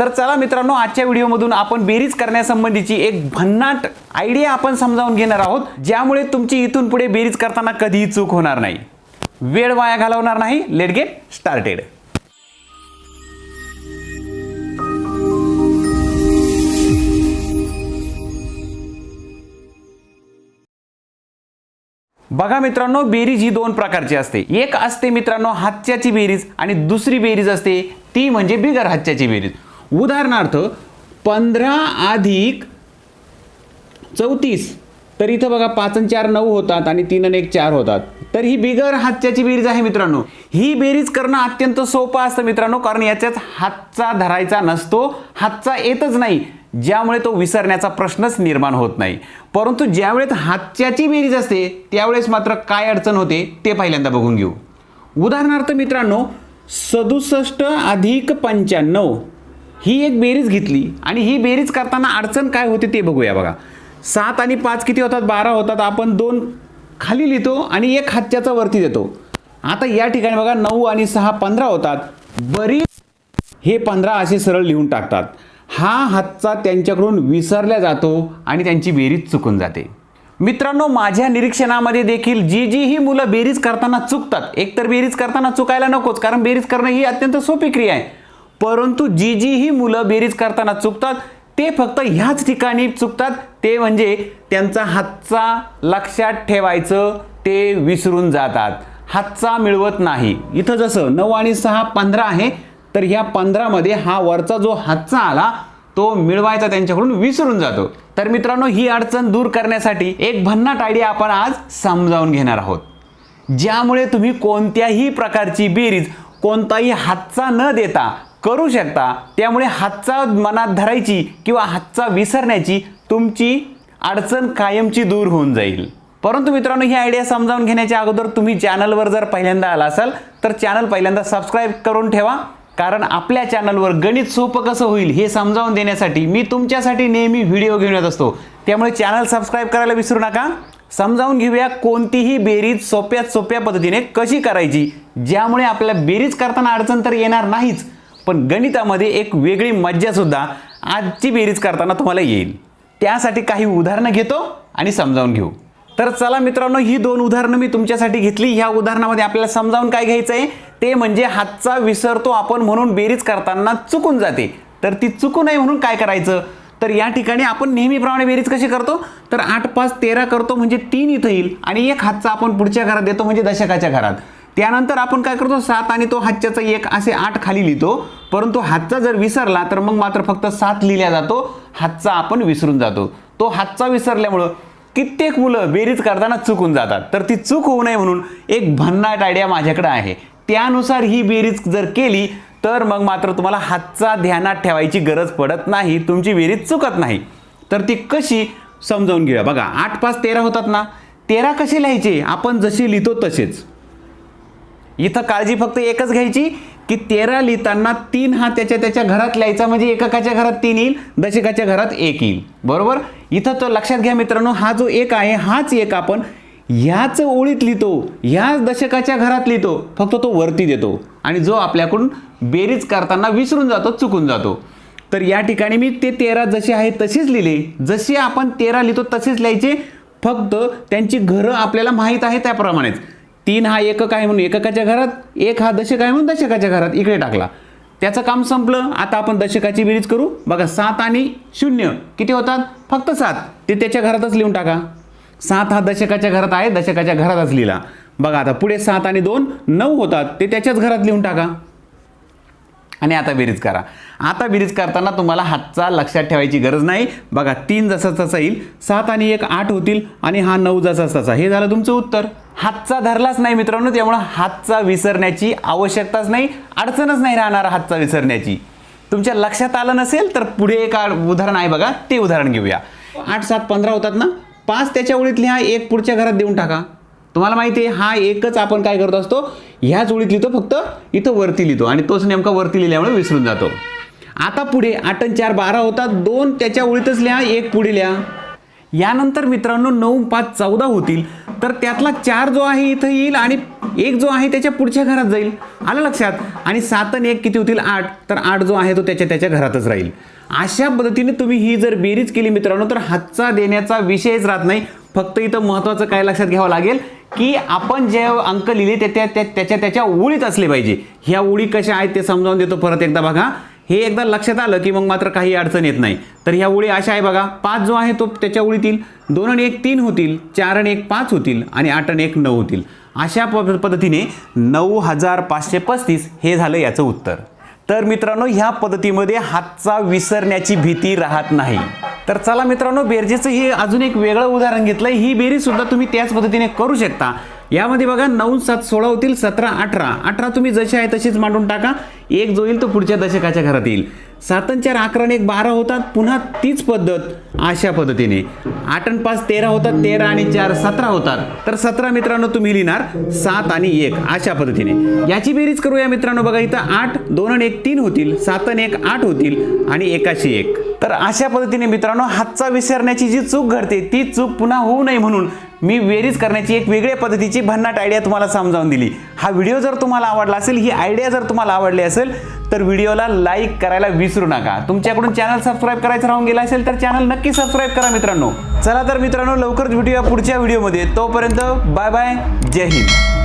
तर चला मित्रांनो आजच्या व्हिडिओमधून आपण बेरीज करण्यासंबंधीची एक भन्नाट आयडिया आपण समजावून घेणार आहोत ज्यामुळे तुमची इथून पुढे बेरीज करताना कधीही चूक होणार नाही. वेळ वाया घालवणार नाही. लेट गेट स्टार्टेड बघा मित्रांनो बेरीज ही दोन प्रकारची असते. एक असते मित्रांनो हातच्याची बेरीज आणि दुसरी बेरीज असते ती म्हणजे बिगर हातच्याची बेरीज. उदाहरणार्थ पंधरा अधिक चौतीस तर इथं बघा पाच आणि चार नऊ होतात आणि तीन आणि एक चार होतात. तर ही बिगर हातच्याची बेरीज आहे मित्रांनो. ही बेरीज करणं अत्यंत सोपं असतं मित्रांनो कारण याच्यात हातचा धरायचा नसतो हातचा येतच नाही. ज्यामुळे तो विसरण्याचा प्रश्नच निर्माण होत नाही. परंतु ज्यावेळेस हातच्याची बेरीज असते त्यावेळेस मात्र काय अडचण होते ते पहिल्यांदा बघून घेऊ. उदाहरणार्थ मित्रांनो सदुसष्ट अधिक पंच्याण्णव ही एक बेरीज घेतली आणि ही बेरीज करताना अडचण काय होते ते बघूया बघा. सात आणि पाच किती होतात? बारा होतात. आपण दोन खाली लिहितो आणि एक हातच्याचा वरती देतो. आता या ठिकाणी बघा नऊ आणि सहा पंधरा होतात. बरीच हे पंधरा असे सरळ लिहून टाकतात. हा हातचा त्यांच्याकडून विसरला जातो आणि त्यांची बेरीज चुकून जाते. मित्रांनो माझ्या निरीक्षणामध्ये देखील जी जी ही मुलं बेरीज करताना चुकतात एकतर बेरीज करताना चुकायला नकोच कारण बेरीज करणं ही अत्यंत सोपी क्रिया आहे. परंतु जी जी ही मुलं बेरीज करताना चुकतात ते फक्त ह्याच ठिकाणी चुकतात ते म्हणजे त्यांचा हातचा लक्षात ठेवायचं ते विसरून जातात. हातचा मिळवत नाही. इथं जसं नऊ आणि सहा पंधरा आहे तर ह्या पंधरामध्ये हा वरचा जो हातचा आला तो मिळवायचा त्यांच्याकडून विसरून जातो. तर मित्रांनो ही अडचण दूर करण्यासाठी एक भन्नाट आयडिया आपण आज समजावून घेणार आहोत. ज्यामुळे तुम्ही कोणत्याही प्रकारची बेरीज कोणताही हातचा न देता करू शकता. त्यामुळे हातचा मनात धरायची किंवा हातचा विसरण्याची तुमची अडचण कायमची दूर होऊन जाईल. परंतु मित्रांनो ही आयडिया समजावून घेण्याच्या अगोदर तुम्ही चॅनलवर जर पहिल्यांदा आला असाल तर चॅनल पहिल्यांदा सबस्क्राईब करून ठेवा. कारण आपल्या चॅनलवर गणित सोपं कसं होईल हे समजावून देण्यासाठी मी तुमच्यासाठी नेहमी व्हिडिओ घेऊन येत असतो. त्यामुळे चॅनल सबस्क्राईब करायला विसरू नका. समजावून घेऊया कोणतीही बेरीज सोप्यात सोप्या पद्धतीने कशी करायची ज्यामुळे आपल्याला बेरीज करताना अडचण तर येणार नाहीच. पण गणितामध्ये एक वेगळी मज्जासुद्धा आजची बेरीज करताना तुम्हाला येईल. त्यासाठी काही उदाहरणं घेतो आणि समजावून घेऊ. तर चला मित्रांनो ही दोन उदाहरणं मी तुमच्यासाठी घेतली. ह्या उदाहरणामध्ये आपल्याला समजावून काय घ्यायचं आहे ते म्हणजे हातचा विसरतो आपण म्हणून बेरीज करताना चुकून जाते. तर ती चुकू नये म्हणून काय करायचं? तर या ठिकाणी आपण नेहमीप्रमाणे बेरीज कशी करतो? तर आठ पाच तेरा करतो म्हणजे तीन इथं येईल आणि एक हातचा आपण पुढच्या घरात देतो म्हणजे दशकाच्या घरात. त्यानंतर आपण काय करतो? सात आणि तो हातच्याचा एक असे आठ खाली लिहितो. परंतु हातचा जर विसरला तर मग मात्र फक्त सात लिहिला जातो. हातचा आपण विसरून जातो. तो हातचा विसरल्यामुळं कित्येक मुलं बेरीज करताना चुकून जातात. तर ती चूक होऊ नये म्हणून एक भन्नाट आयडिया माझ्याकडे आहे. त्यानुसार ही बेरीज जर केली तर मग मात्र तुम्हाला हातचा ध्यानात ठेवायची गरज पडत नाही. तुमची बेरीज चुकत नाही. तर ती कशी? समजावून घेऊया. बघा आठ पाच तेरा होतात ना? तेरा कसे लिहायचे? आपण जशी लिहितो तसेच. इथं काळजी फक्त एकच घ्यायची की तेरा लिहिताना तीन हा त्याच्या त्याच्या घरात लिहायचा म्हणजे एककाच्या घरात तीन येईल दशकाच्या घरात एक येईल. बरोबर? इथं तो लक्षात घ्या मित्रांनो हा जो एक आहे हाच एक आपण ह्याच ओळीत लिहितो ह्याच दशकाच्या घरात लिहितो फक्त तो वरती देतो. आणि जो आपल्याकडून बेरीज करताना विसरून जातो चुकून जातो. तर या ठिकाणी मी ते तेरा जसे आहे तसेच लिहिले. जसे आपण तेरा लिहितो तसेच लिहायचे. फक्त त्यांची घरं आपल्याला माहीत आहे त्याप्रमाणेच. तीन हा एकक आहे म्हणून? एककाच्या घरात एक हा दशक आहे म्हणून दशकाच्या घरात इकडे टाकला. त्याचं काम संपलं आता आपण दशकाची बेरीज करू. बघा सात आणि शून्य किती होतात? फक्त सात. ते त्याच्या घरातच लिहून टाका. सात हा दशकाच्या घरात आहे दशकाच्या घरातच लिहिला. बघा आता पुढे सात आणि दोन नऊ होतात ते त्याच्याच घरात लिहून टाका. आणि आता बेरीज करा. आता बेरीज करताना तुम्हाला हातचा लक्षात ठेवायची गरज नाही. बघा तीन जसा तसा येईल सात आणि एक आठ होतील आणि हा नऊ जसा तसा. हे झालं तुमचं उत्तर. हातचा धरलाच नाही मित्रांनो त्यामुळं हातचा विसरण्याची आवश्यकताच नाही अडचणच नाही राहणार हातचा विसरण्याची. तुमच्या लक्षात आलं नसेल तर पुढे एक उदाहरण आहे बघा ते उदाहरण घेऊया. आठ सात पंधरा होतात ना? पाच त्याच्या ओळीत लिहा एक पुढच्या घरात देऊन टाका. तुम्हाला माहिती आहे हा एकच आपण काय करत असतो ह्याच ओळीत लिहितो फक्त इथं वरती लिहितो आणि तोच नेमका वरती लिहिल्यामुळे विसरून जातो. आता पुढे आठ आणि चार बारा होतात दोन त्याच्या ओळीतच लिहा एक पुढे लिहा. यानंतर मित्रांनो नऊ पाच चौदा होतील. तर त्यातला चार जो आहे इथं येईल आणि एक जो आहे त्याच्या पुढच्या घरात जाईल. आलं लक्षात? आणि सात आणि एक किती होतील? आठ. तर आठ जो आहे तो त्याच्या त्याच्या घरातच राहील. अशा पद्धतीने तुम्ही ही जर बेरीज केली मित्रांनो तर हातचा देण्याचा विषयच राहत नाही. फक्त इथं महत्त्वाचं काय लक्षात घ्यावं लागेल की आपण जे अंक लिहिले ते त्या त्या- त्याच्या त्याच्या ओळीत असले पाहिजे. ह्या ओळी कशा आहेत ते समजावून देतो परत एकदा बघा. हे एकदा लक्षात आलं की मग मात्र काही अडचण येत नाही. तर ह्या ओळी अशा आहे बघा. पाच जो आहे तो त्याच्या ओळीतील दोन आणि एक तीन होतील. चार आणि एक पाच होतील. आणि आठ आणि एक नऊ होतील. अशा प- पद्धतीने नऊ हजार पाचशे पस्तीस हे झालं याचं उत्तर. तर मित्रांनो ह्या पद्धतीमध्ये हातचा विसरण्याची भीती राहत नाही. तर चला मित्रांनो बेरजेचं हे अजून एक वेगळं उदाहरण घेतलंय. ही बेरीसुद्धा तुम्ही त्याच पद्धतीने करू शकता. यामध्ये बघा नऊ सात सोळा होतील सतरा अठरा. अठरा तुम्ही जसे आहे तशीच मांडून टाका. एक जो येईल तो पुढच्या दशकाच्या घरात येईल. सात चार अकरा एक बारा होतात. पुन्हा तीच पद्धत. अशा पद्धतीने. आठ आणि पाच तेरा होतात तेरा आणि चार सतरा होतात. तर सतरा मित्रांनो तुम्ही लिहिणार सात आणि एक अशा पद्धतीने. याची बेरीज करूया मित्रांनो बघा इथं आठ दोन आणि एक तीन होतील सात आणि एक आठ होतील आणि एकाशी एक. तर अशा पद्धतीने मित्रांनो हातचा विसरण्याची जी चूक घडते ती चूक पुन्हा होऊ नये म्हणून मी वेरीज करण्याची एक वेगळ्या पद्धतीची भन्नाट आयडिया तुम्हाला समजावून दिली. हा व्हिडिओ जर तुम्हाला आवडला असेल ही आयडिया जर तुम्हाला आवडली असेल तर व्हिडिओला लाईक करायला विसरू नका. तुमच्याकडून चॅनल सबस्क्राईब करायचं राहून गेला असेल तर चॅनल नक्की सबस्क्राईब करा मित्रांनो. चला तर मित्रांनो लवकरच भेटूया पुढच्या व्हिडिओमध्ये तोपर्यंत बाय बाय जय हिंद.